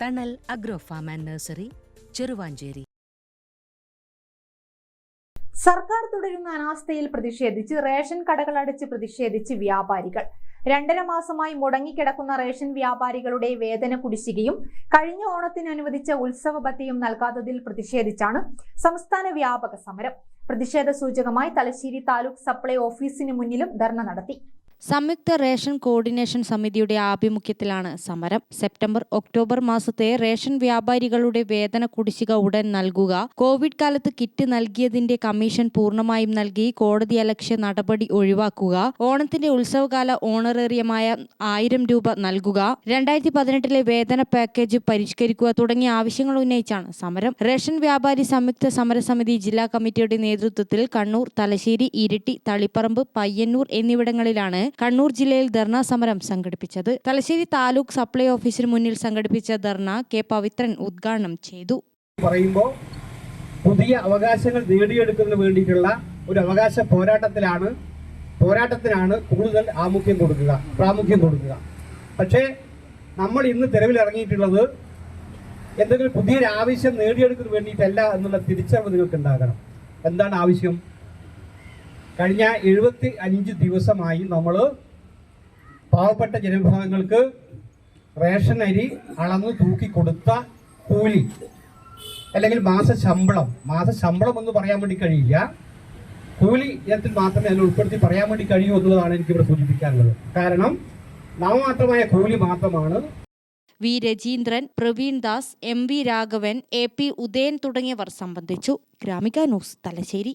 Thanal agro farm and nursery Cheruvanchery സർക്കാർ തുടരുന്ന അനാസ്ഥയിൽ പ്രതിഷേധിച്ച് റേഷൻ കടകൾ അടച്ച് പ്രതിഷേധിച്ച് വ്യാപാരികൾ. രണ്ടര മാസമായി മുടങ്ങിക്കിടക്കുന്ന റേഷൻ വ്യാപാരികളുടെ വേതന കുടിശ്ശികയും കഴിഞ്ഞ ഓണത്തിന് അനുവദിച്ച ഉത്സവ ഭത്തയും നൽകാത്തതിൽ പ്രതിഷേധിച്ചാണ് സംസ്ഥാന വ്യാപക സമരം. പ്രതിഷേധ സൂചകമായി തലശ്ശേരി താലൂക്ക് സപ്ലൈ ഓഫീസിന് മുന്നിലും ധർണ നടത്തി. സംയുക്ത റേഷൻ കോർഡിനേഷൻ സമിതിയുടെ ആഭിമുഖ്യത്തിലാണ് സമരം. സെപ്റ്റംബർ ഒക്ടോബർ മാസത്തെ റേഷൻ വ്യാപാരികളുടെ വേതന കുടിശ്ശിക ഉടൻ നൽകുക. കോവിഡ് കാലത്ത് കിറ്റ് നൽകിയതിന്റെ കമ്മീഷൻ പൂർണമായും നൽകി കോടതി അലക്ഷ്യ നടപടി ഒഴിവാക്കുക. ഓണത്തിന്റെ ഉത്സവകാല ഓണറേറിയമായ ആയിരം രൂപ നൽകുക. രണ്ടായിരത്തി പതിനെട്ടിലെ വേതന പാക്കേജ് പരിഷ്കരിക്കുക തുടങ്ങിയ ആവശ്യങ്ങൾ ഉന്നയിച്ചാണ് സമരം. റേഷൻ വ്യാപാരി സംയുക്ത സമരസമിതി ജില്ലാ കമ്മിറ്റിയുടെ നേതൃത്വത്തിൽ കണ്ണൂർ തലശ്ശേരി ഇരിട്ടി തളിപ്പറമ്പ് പയ്യന്നൂർ എന്നിവിടങ്ങളിലാണ് കണ്ണൂർ ജില്ലയിൽ ധർണാ സമരം സംഘടിപ്പിച്ചത്. തലശ്ശേരി താലൂക്ക് സപ്ലൈ ഓഫീസിന് മുന്നിൽ സംഘടിപ്പിച്ച ധർണ കെ പവിത്രൻ ഉദ്ഘാടനം ചെയ്തു. പറയുമ്പോൾ പുതിയ അവകാശങ്ങൾ നേടിയെടുക്കുന്നതിന് വേണ്ടിയിട്ടുള്ള ഒരു അവകാശ പോരാട്ടത്തിലാണ് പോരാട്ടത്തിനാണ് കൂടുതൽ ആമുഖ്യം കൊടുക്കുക പ്രാമുഖ്യം കൊടുക്കുക. പക്ഷേ നമ്മൾ ഇന്ന് തെരുവിലിറങ്ങിയിട്ടുള്ളത് എന്തെങ്കിലും പുതിയൊരു ആവശ്യം നേടിയെടുക്കുന്നതിന് വേണ്ടിയിട്ടല്ല എന്നുള്ള തിരിച്ചറിവ് നിങ്ങൾക്ക് ഉണ്ടാകണം എന്താണ് ആവശ്യം? കഴിഞ്ഞ എഴുപത്തി അഞ്ച് ദിവസമായി നമ്മൾ പാവപ്പെട്ട ജനവിഭാഗങ്ങൾക്ക് റേഷൻ അരി അളന്ന് തൂക്കി കൊടുത്ത കൂലി അല്ലെങ്കിൽ മാസ ശമ്പളം. മാസ ശമ്പളം എന്ന് പറയാൻ വേണ്ടി കഴിയില്ല. കൂലി ഇനത്തിൽ മാത്രമേ അതിൽ ഉൾപ്പെടുത്തി പറയാൻ വേണ്ടി കഴിയൂ എന്നുള്ളതാണ് എനിക്ക് ഇവിടെ സൂചിപ്പിക്കാനുള്ളത്. കാരണം നാമമാത്രമായ കൂലി മാത്രമാണ്. V Rajeendran Praveen Das M V Raghavan A P Udayan തുടങ്ങിയവർ സംബന്ധിച്ചു. Gramika news Thalassery.